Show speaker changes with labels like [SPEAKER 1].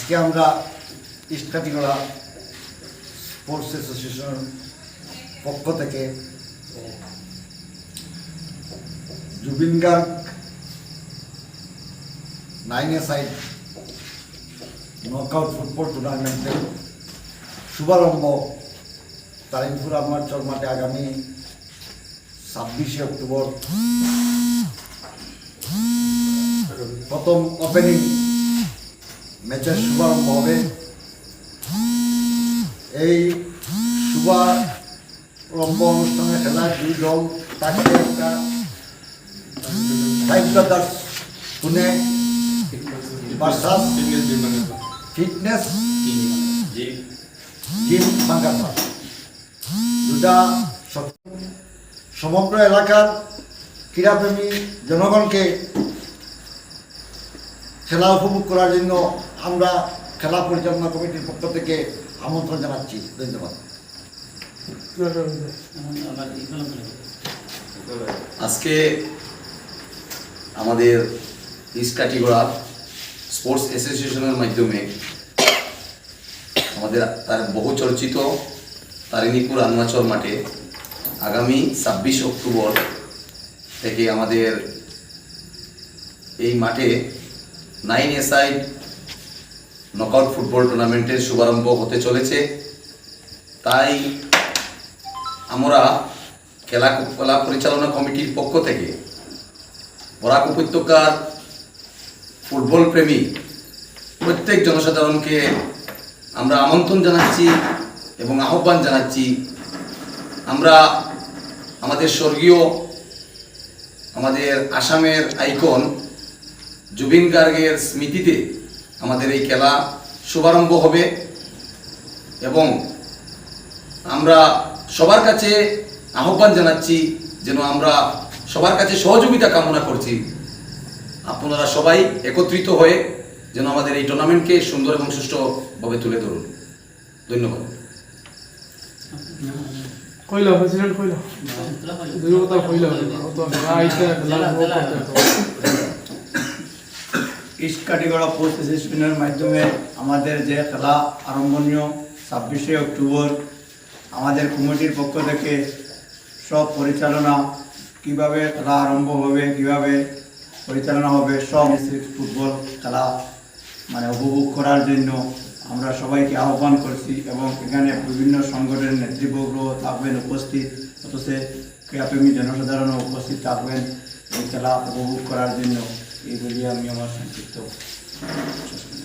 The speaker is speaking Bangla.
[SPEAKER 1] আজকে আমরা ইস্টকাটিগড়া স্পোর্টস অ্যাসোসিয়েশনের পক্ষ থেকে, Zubeen Garg, nine a side knockout football টুর্নামেন্টের শুভারম্ভ তারিমপুর আমাচর মাঠে আগামী ছাব্বিশে অক্টোবর। প্রথম ওপেনিং ম্যাচের শুভারম্ভ হবে। এই শুভারম্ভ অনুষ্ঠানে খেলায় দুই দল থাকবে একটা ভার্সাস ফিটনেস দুটা সমগ্র এলাকার ক্রীড়াপ্রেমী জনগণকে খেলা উপভোগ করার জন্য আমরা খেলা পরিচালনা কমিটির পক্ষ থেকে আমন্ত্রণ জানাচ্ছি। ধন্যবাদ।
[SPEAKER 2] আজকে আমাদের ইস্কাটিগড়া স্পোর্টস অ্যাসোসিয়েশনের মাধ্যমে আমাদের তার বহু চর্চিত তারিণীপুর আন্নাচর মাঠে আগামী ছাব্বিশ অক্টোবর থেকে আমাদের এই মাঠে নাইন এসআই নকআউট ফুটবল টুর্নামেন্টের শুভারম্ভ হতে চলেছে। তাই আমরা খেলা খেলা পরিচালনা কমিটির পক্ষ থেকে বরাক উপত্যকার ফুটবল প্রেমী প্রত্যেক জনসাধারণকে আমরা আমন্ত্রণ জানাচ্ছি এবং আহ্বান জানাচ্ছি। আমরা আমাদের স্বর্গীয়, আমাদের আসামের আইকন জুবিন গার্গের স্মৃতিতে আমাদের এই খেলা শুভারম্ভ হবে এবং আমরা সবার কাছে আহ্বান জানাচ্ছি যেন আমরা সবার কাছে সহযোগিতা কামনা করছি। আপনারা সবাই একত্রিত হয়ে যেন আমাদের এই টুর্নামেন্টকে সুন্দর এবং সুষ্ঠুভাবে তুলে ধরুন। ধন্যবাদ।
[SPEAKER 3] কইলো প্রেসিডেন্ট কইলো? দুই কথা কইলো। অত আইতে লাভ করতে তো
[SPEAKER 4] ইস্টকাটিগড়া পোস্ট অ্যাসোসিয়েশনের মাধ্যমে আমাদের যে খেলা আরম্ভনীয় ছাব্বিশে অক্টোবর, আমাদের কমিটির পক্ষ থেকে সব পরিচালনা কীভাবে খেলা আরম্ভ হবে, কীভাবে পরিচালনা হবে, সব ফুটবল খেলা মানে উপভোগ করার জন্য আমরা সবাইকে আহ্বান করছি এবং এখানে বিভিন্ন সংগঠনের নেতৃবর্গ থাকবেন উপস্থিত, অথচ ক্রীড়াপ্রেমী জনসাধারণও উপস্থিত থাকবেন এই খেলা উপভোগ করার জন্য। এই বলে আমি আমার সংক্ষিপ্ত শেষ করছি।